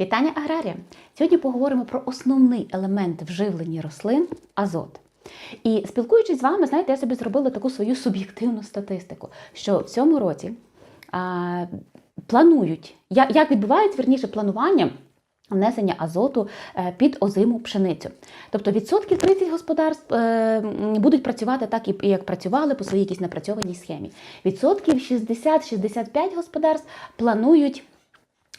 Вітання аграрія! Сьогодні поговоримо про основний елемент вживлення рослин азот. І спілкуючись з вами, знаєте, я собі зробила таку свою суб'єктивну статистику, що в цьому році а, планують, як відбувається верніше планування. Внесення азоту е, під озиму пшеницю. Тобто відсотків 30 господарств е, будуть працювати так, як працювали по своїй якійсь напрацьованій схемі. Відсотків 60-65 господарств планують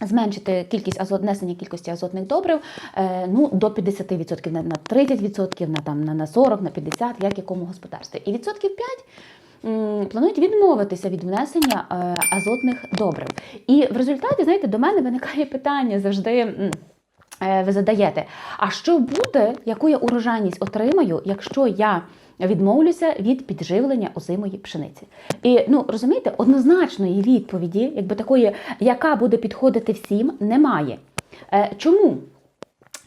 зменшити кількість азот, внесення кількості азотних добрив е, ну, до 50%, на, на 30%, на, там, на, на 40%, на 50%, як якому господарстві. І відсотків 5 планують відмовитися від внесення е, азотних добрив. І в результаті, знаєте, до мене виникає питання завжди. е, Ви задаєте, а що буде, яку я урожайність отримаю, якщо я відмовлюся від підживлення озимої пшениці? І ну розумієте, однозначної відповіді, якби такої, яка буде підходити всім, немає. Е, Чому?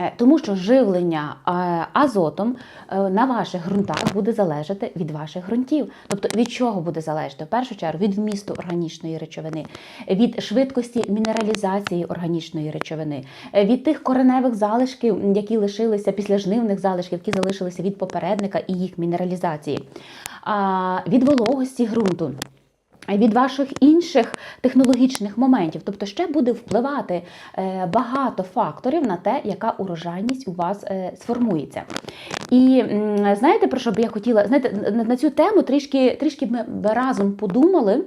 Е, Тому що живлення е, азотом е, на ваших ґрунтах буде залежати від ваших ґрунтів. Тобто від чого буде залежати? В першу чергу від вмісту органічної речовини, від швидкості мінералізації органічної речовини, від тих кореневих залишків, які лишилися після жнивних залишків, які залишилися від попередника і їх мінералізації, від вологості ґрунту від ваших інших технологічних моментів. Тобто ще буде впливати е, багато факторів на те, яка урожайність у вас е, сформується. І знаєте, про що б я хотіла? Знаєте, на, цю тему трішки, трішки ми разом подумали.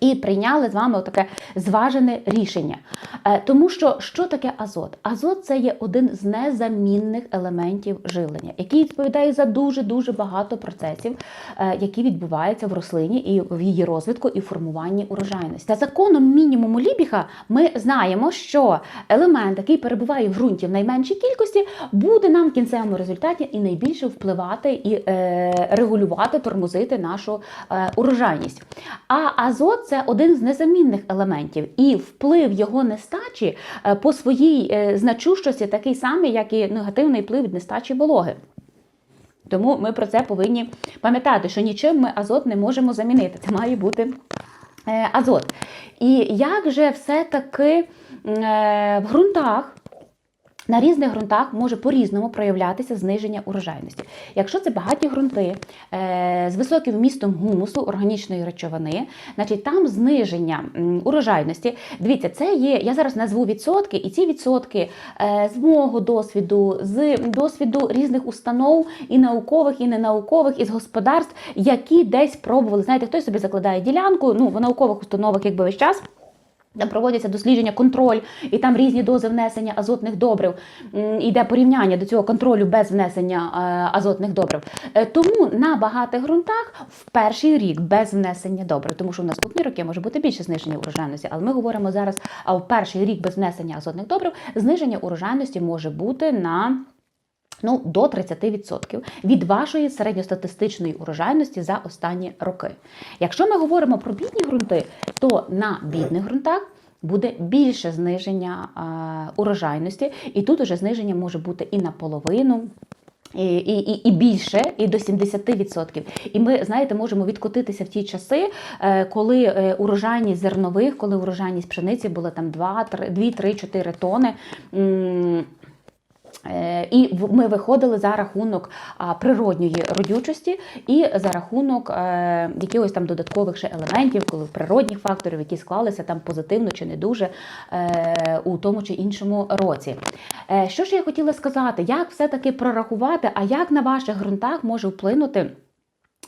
І прийняли з вами таке зважене рішення. Е, Тому що що таке азот? Азот це є один з незамінних елементів живлення, який відповідає за дуже дуже багато процесів, е, які відбуваються в рослині і в її розвитку і формуванні урожайності. За законом мінімуму Лібіха ми знаємо, що елемент, який перебуває в ґрунті в найменшій кількості, буде нам в кінцевому результаті і найбільше впливати і е, регулювати, тормозити нашу урожайність. А азот це один з незамінних елементів, і вплив його нестачі е, по своїй е, значущості такий самий, як і негативний вплив від нестачі вологи. Тому ми про це повинні пам'ятати, що нічим ми азот не можемо замінити. Це має бути е, азот. І як же все-таки в ґрунтах. На різних ґрунтах може по-різному проявлятися зниження урожайності. Якщо це багаті ґрунти е, з високим вмістом гумусу, органічної речовини, значить там зниження урожайності. Дивіться, це є. Я зараз назву відсотки, і ці відсотки е, з мого досвіду, з досвіду різних установ і наукових, і ненаукових, із господарств, які десь пробували. Знаєте, хтось собі закладає ділянку, ну в наукових установах, якби весь час. Там проводяться дослідження, контроль, і там різні дози внесення азотних добрив. М, Іде порівняння до цього контролю без внесення е, азотних добрив. Е, Тому на багатих ґрунтах в перший рік без внесення добрив, тому що в наступні роки може бути більше зниження урожайності. Але ми говоримо зараз, а в перший рік без внесення азотних добрив зниження урожайності може бути на. Ну, до 30% від вашої середньостатистичної урожайності за останні роки. Якщо ми говоримо про бідні ґрунти, то на бідних ґрунтах буде більше зниження урожайності, і тут уже зниження може бути і наполовину. І, і, і, і більше, і до 70%. І ми, знаєте, можемо відкотитися в ті часи, е, коли е, урожайність зернових, коли урожайність пшениці була там 2-3-4 тони. Е, І ми виходили за рахунок природньої родючості і за рахунок е, якихось там додаткових ще елементів, коли природних факторів, які склалися там позитивно чи не дуже е, у тому чи іншому році. Що ж я хотіла сказати, як все-таки прорахувати, а як на ваших ґрунтах може вплинути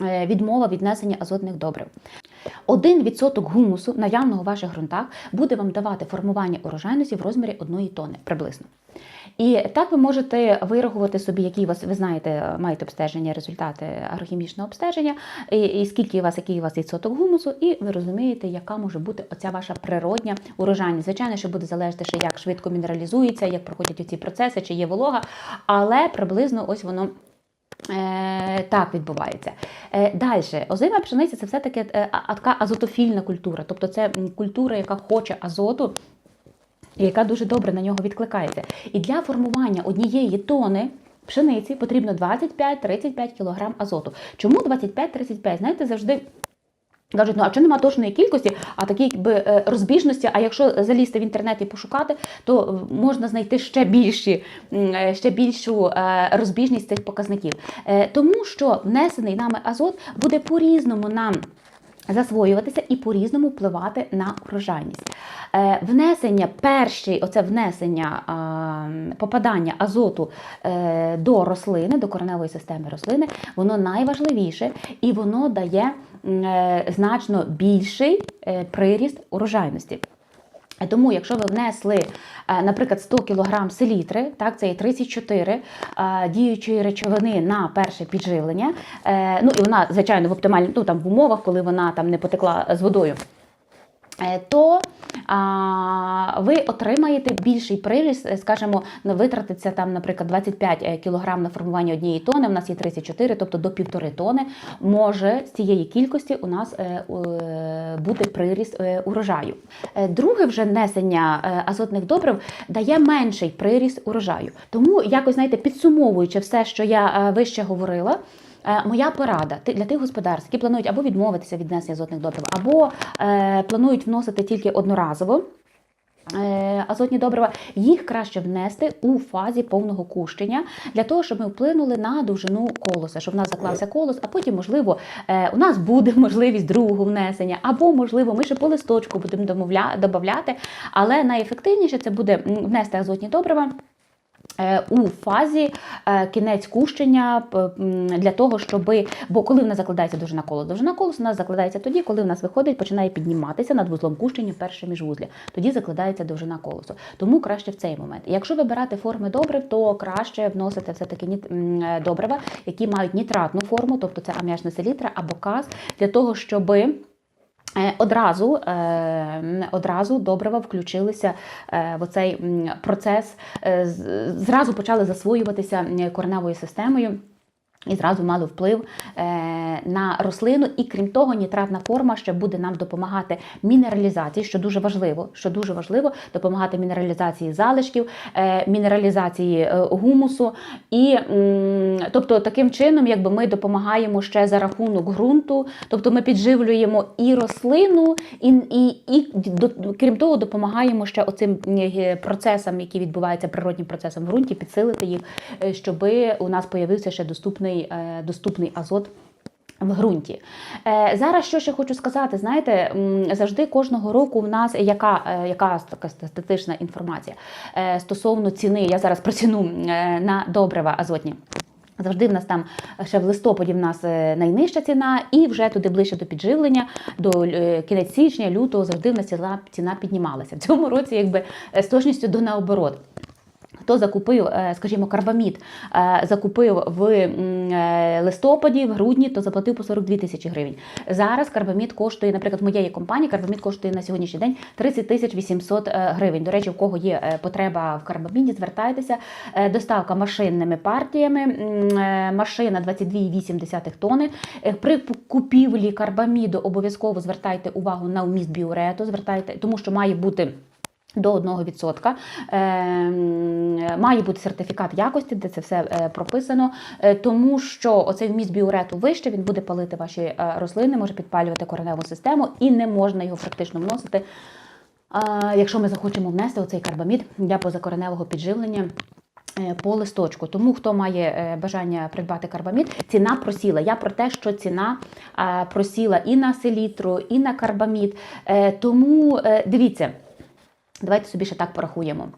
відмова від несення азотних добрив? Один відсоток гумусу наявного в ваших ґрунтах буде вам давати формування урожайності в розмірі одної тони приблизно. І так ви можете вирахувати собі, які у вас, ви знаєте, маєте обстеження, результати агрохімічного обстеження, і, і скільки у вас, який у вас відсоток гумусу, і ви розумієте, яка може бути оця ваша природня урожайність. Звичайно, що буде залежати, ще як швидко мінералізується, як проходять ці процеси, чи є волога, але приблизно ось воно. Е, так відбувається. Е, Далі, озима пшениця це все-таки е, азотофільна культура, тобто це культура, яка хоче азоту, яка дуже добре на нього відкликається. І для формування однієї тони пшениці потрібно 25-35 кг азоту. Чому 25-35? Знаєте, завжди Кажуть, ну а чому нема точної кількості, а такі якби е, розбіжності. А якщо залізти в інтернет і пошукати, то е, можна знайти ще більші, е, ще більшу розбіжність цих показників. Тому що внесений нами азот буде по-різному нам засвоюватися і по-різному впливати на урожайність. Е, Внесення, перший, оце внесення попадання азоту е, до рослини, до кореневої системи рослини, воно найважливіше і воно дає е, значно більший приріст урожайності. Тому, якщо ви внесли, е, наприклад, 100 кг селітри, так, це є 34 е, діючої речовини на перше підживлення. е, Ну і вона, звичайно, в оптимальній, ну там в умовах, коли вона там не потекла з водою. То ви отримаєте більший приріст, е, скажімо, витратиться там, наприклад, 25 кг на формування однієї тони, у нас є 34, тобто до півтори тони може з цієї кількості у нас е, е, бути приріст е, урожаю. Е, Друге вже внесення е, азотних добрив дає менший приріст урожаю. Тому, якось знаєте, підсумовуючи все, що я е, вище говорила. Е, Моя порада для тих господарств, які планують або відмовитися від внесення азотних добрив, або е, планують вносити тільки одноразово. е, Азотні добрива їх краще внести у фазі повного кущення для того, щоб ми вплинули на довжину колоса, щоб в нас заклався колос, а потім, можливо, у нас буде можливість другого внесення, або, можливо, ми ще по листочку будемо додавати, але найефективніше це буде внести азотні добрива. Е, У фазі е, кінець кущення для того, щоб бо коли в нас закладається довжина колосу? Довжина колосу у нас закладається тоді, коли в нас виходить, починає підніматися над вузлом кущення перше міжвузля. Тоді закладається довжина колосу. Тому краще в цей момент. Якщо вибирати форми добрив, то краще вносити все таки ніт- е, добрива, які мають нітратну форму, тобто це ам'ячна селітра або каз, для того, щоби Одразу, е, одразу добрива включилися е, в цей процес, е, зразу почали засвоюватися кореневою системою. І зразу мали вплив е, на рослину, і крім того, нітратна форма ще буде нам допомагати мінералізації, що дуже важливо, що дуже важливо, допомагати мінералізації залишків, е, мінералізації е, гумусу. І тобто таким чином, якби ми допомагаємо ще за рахунок ґрунту, тобто ми підживлюємо і рослину, і, і, і крім того, допомагаємо ще оцим е, процесам, які відбуваються природнім процесом в ґрунті, підсилити їх, щоб у нас появився ще доступний, доступний азот. В ґрунті. Е, зараз що ще хочу сказати, знаєте, завжди кожного року в нас яка, е, яка така статистична інформація е, стосовно ціни, я зараз про ціну на добрива азотні. Завжди в нас там ще в листопаді в нас найнижча ціна, і вже туди ближче до підживлення, до кінець січня, лютого завжди в нас ціна, ціна піднімалася. В цьому році якби з точністю до наоборот. Хто закупив, е, скажімо, карбамід, е, закупив в е, листопаді, в грудні, то заплатив по 42 тисячі гривень. Зараз карбамід коштує, наприклад, в моєї компанії карбамід коштує на сьогоднішній день 30 тисяч 800 е, гривень. До речі, в кого є потреба в карбаміді, звертайтеся. Доставка машинними партіями, машина 22,8 тонни. Е, При купівлі карбаміду обов'язково звертайте увагу на вміст біурету, звертайте, тому що має бути. До 1%. Ем, має бути сертифікат якості, де це все е, прописано, е, тому що оцей вміст біурету вище, він буде палити ваші е, рослини, може підпалювати кореневу систему і не можна його практично вносити, якщо ми захочемо внести оцей карбамід для позакореневого підживлення. По листочку, тому хто має бажання придбати карбамід, ціна просіла. Я про те, що ціна просіла і на селітру, і на карбамід. Тому дивіться, Давайте собі ще так порахуємо.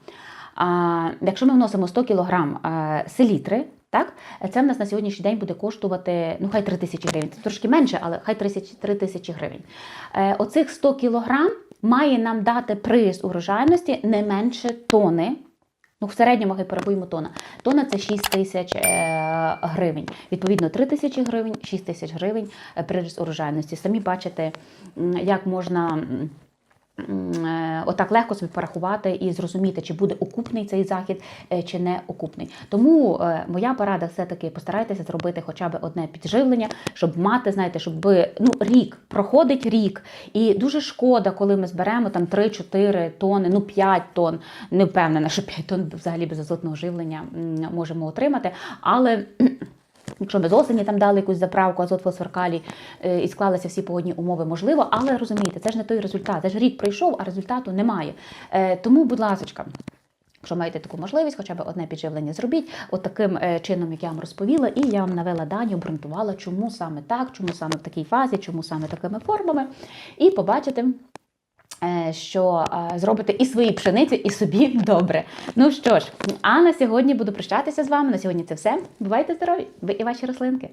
А, якщо ми вносимо 100 кг а, селітри, так, це в нас на сьогоднішній день буде коштувати, ну хай 3 тисячі гривень. Це трошки менше, але хай 3 тисячі гривень. Е, оцих 100 кг має нам дати приз урожайності не менше тони. Ну, в середньому хай порахуємо тона. Тона це 6 тисяч е, гривень. Відповідно, 3 тисячі гривень, 6 тисяч гривень е, приріст урожайності. Самі бачите, як можна. Е, Отак легко собі порахувати і зрозуміти, чи буде окупний цей захід, е, чи не окупний. Тому е, моя порада все-таки постарайтеся зробити хоча б одне підживлення, щоб мати, знаєте, щоб ну, рік проходить рік. І дуже шкода, коли ми зберемо там 3-4 тони, ну 5 тонн. Не впевнена, що 5 тонн взагалі без азотного живлення можемо отримати. Але Якщо ми з осені там дали якусь заправку, азот, фосфор, калій, е, і склалися всі погодні умови, можливо, але розумієте, це ж не той результат. Це ж рік пройшов, а результату немає. Е, Тому, будь ласка. Якщо маєте таку можливість, хоча б одне підживлення зробіть, от таким е, чином, як я вам розповіла, і я вам навела дані, обґрунтувала, чому саме так, чому саме в такій фазі, чому саме такими формами, і побачите. Е, Що е, зробите і своїй пшениці, і собі добре. Ну що ж, а на сьогодні буду прощатися з вами. На сьогодні це все. Бувайте здорові! Ви і ваші рослинки.